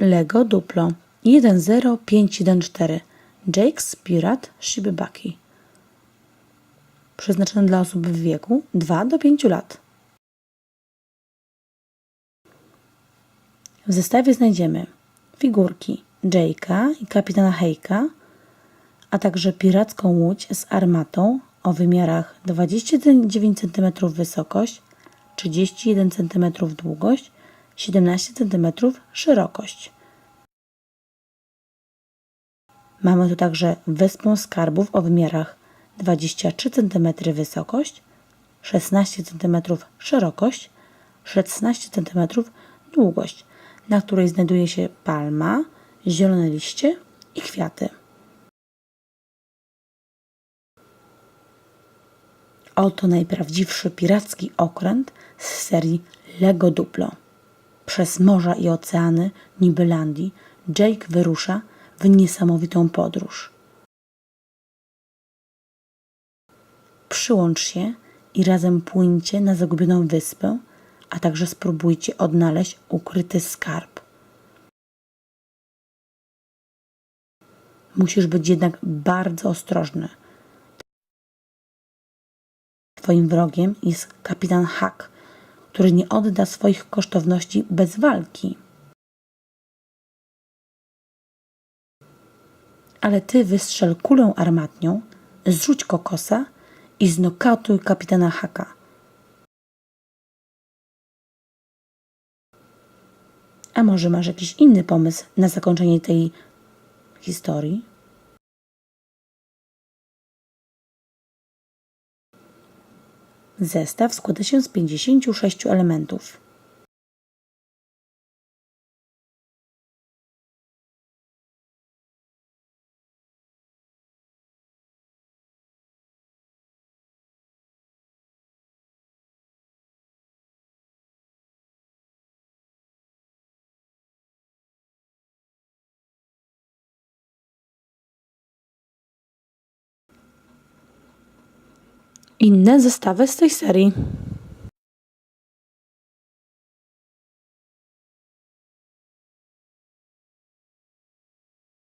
Lego Duplo 10514 Jake's Pirate Shibibaki Przeznaczone dla osób w wieku 2 do 5 lat. W zestawie znajdziemy figurki Jake'a i kapitana Hejka, a także piracką łódź z armatą o wymiarach 29 cm wysokość, 31 cm długość, 17 cm szerokość. Mamy tu także wyspę skarbów o wymiarach 23 cm wysokość, 16 cm szerokość, 16 cm długość, na której znajduje się palma, zielone liście i kwiaty. Oto najprawdziwszy piracki okręt z serii Lego Duplo. Przez morza i oceany Nibelandii Jake wyrusza w niesamowitą podróż. Przyłącz się i razem płyńcie na zagubioną wyspę, a także spróbujcie odnaleźć ukryty skarb. Musisz być jednak bardzo ostrożny. Twoim wrogiem jest kapitan Hack, który nie odda swoich kosztowności bez walki. Ale ty wystrzel kulę armatnią, zrzuć kokosa i znokautuj kapitana Haka. A może masz jakiś inny pomysł na zakończenie tej historii? Zestaw składa się z 56 elementów. Inne zestawy z tej serii.